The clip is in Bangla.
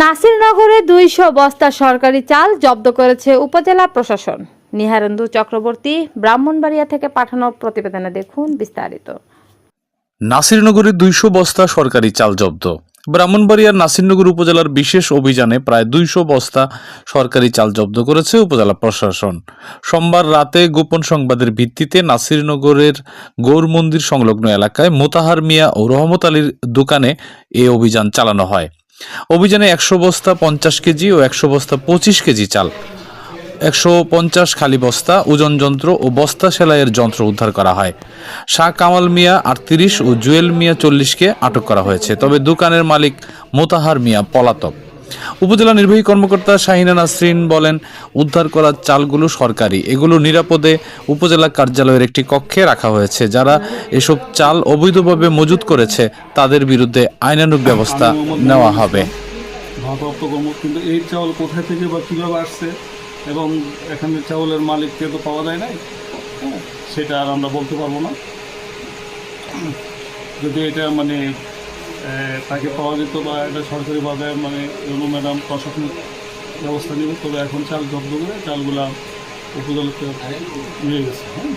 নাসিরনগরে দুইশো বস্তা সরকারি চাল জব্দ করেছে উপজেলা প্রশাসন। নিহারেন্দু চক্রবর্তী ব্রাহ্মণবাড়িয়া থেকে পাঠানো প্রতিবেদনে দেখুন বিস্তারিত। নাসিরনগরে দুইশো বস্তা সরকারি চাল জব্দ। ব্রাহ্মণবাড়িয়ার নাসিরনগর উপজেলার বিশেষ অভিযানে প্রায় দুইশো বস্তা সরকারি চাল জব্দ করেছে উপজেলা প্রশাসন। সোমবার রাতে গোপন সংবাদের ভিত্তিতে নাসিরনগরের গৌর মন্দির সংলগ্ন এলাকায় মোতাহার মিয়া ও রহমত আলীর দোকানে এ অভিযান চালানো হয়। অভিযানে একশো বস্তা পঞ্চাশ কেজি ও একশো বস্তা পঁচিশ কেজি চাল, একশো পঞ্চাশ খালি বস্তা ওজন যন্ত্র ও বস্তা সেলাইয়ের যন্ত্র উদ্ধার করা হয়। শাহ কামাল মিয়া আটত্রিশ ও জুয়েল মিয়া চল্লিশকে আটক করা হয়েছে। তবে দোকানের মালিক মোতাহার মিয়া পলাতক। উপজেলা নির্বাহী কর্মকর্তা শাহিনা নাসরিন বলেন উদ্ধার করা চালগুলো সরকারি। এগুলো নিরাপদে উপজেলা কার্যালয়ের একটি কক্ষে রাখা হয়েছে যারা এসব চাল অবৈধভাবে মজুত করেছে তাদের বিরুদ্ধে আইনানুগ ব্যবস্থা নেওয়া হবে। কিন্তু এই চাউল কোথায় থেকে বা কীভাবে আসছে এবং এখানে চাউলের মালিককে তো পাওয়া যায় নাই হ্যাঁ, সেটা আর আমরা বলতে পারব না। যদি এটা মানে তাকে পাওয়া যেত বা এটা সরকারিভাবে মানে রুনু ম্যাডাম প্রশাসন ব্যবস্থা নেবে। তবে এখন চাল জব্দ করে চালগুলা উপজেলাতে নিয়ে গেছে হ্যাঁ?